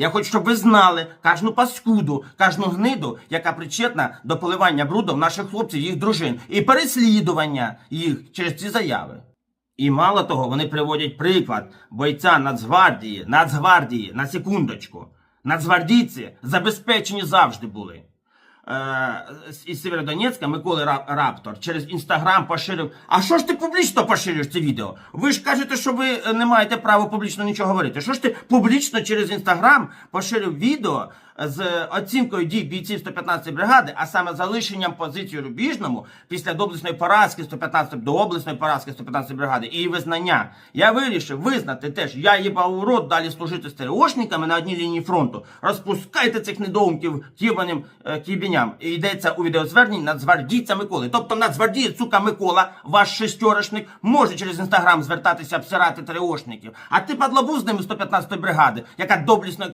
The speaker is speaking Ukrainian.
Я хочу, щоб ви знали кожну паскуду, кожну гниду, яка причетна до поливання брудом наших хлопців, їх дружин, і переслідування їх через ці заяви. І мало того, вони приводять приклад бойця Нацгвардії, Нацгвардії, на секундочку. Нацгвардійці забезпечені завжди були. Е, із Сєвєродонецька Миколи Раптор через інстаграм поширив. А що ж ти публічно поширюєш це відео? Ви ж кажете, що ви е, не маєте права публічно нічого говорити. Що ж ти публічно через інстаграм поширив відео з оцінкою дій бійців 115 бригади, а саме залишенням позиції рубіжному після доблесної поразки 115 до обласної поразки 115 бригади і її визнання. Я вирішив визнати теж, я їбав у рот далі служити стереошниками на одній лінії фронту. Розпускайте цих недоумків тібаним е, кібіням. І йдеться у відеозверненні нацгвардійця Миколи. Тобто нацгвардієць, сука Микола, ваш шестерошник, може через інстаграм звертатися обсирати ТРОшників. А ти падлобуз з ними 115 бригади, яка доблісно